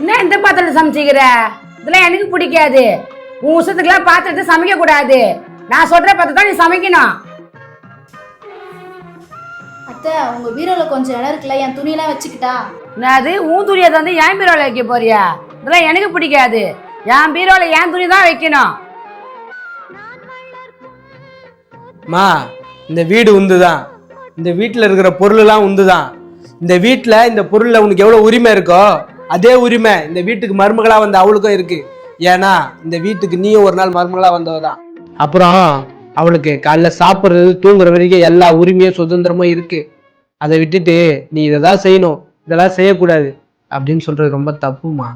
என்ன இந்த பாத்திரத்தை சமைச்சிக்கிற? இதெல்லாம் எனக்கு பிடிக்காது. உன் உசத்துக்கெல்லாம் பாத்திரத்தை சமைக்க கூடாது. நான் சொல்ற பார்த்து நீ சமைக்கணும். அத்தை உங்க பீரோல கொஞ்சம் இடம் இருக்குல்ல என் துணியெல்லாம் வச்சுக்கிட்டா? அது உன் துணியை தந்து என் பீரோல வைக்க போறியா? இதெல்லாம் எனக்கு பிடிக்காது. என் பீரோல என் துணி தான் வைக்கணும். மா இந்த வீடு உந்து தான் இந்த வீட்டில் இருக்கிற பொருளெல்லாம் உந்து தான் இந்த வீட்டில் இந்த பொருளில் உனக்கு எவ்வளோ உரிமை இருக்கோ அதே உரிமை இந்த வீட்டுக்கு மருமகளாக வந்த அவளுக்கும் இருக்கு. ஏன்னா இந்த வீட்டுக்கு நீயும் ஒரு நாள் மருமகளாக வந்தவ தான் அப்புறம் அவளுக்கு காலைல சாப்பிட்றது தூங்குற வரைக்கும் எல்லா உரிமையும் சுதந்திரமும் இருக்கு. அதை விட்டுட்டு நீ இதை தான் செய்யணும். இதெல்லாம் செய்யக்கூடாது. அப்படின்னு சொல்றது ரொம்ப தப்புமா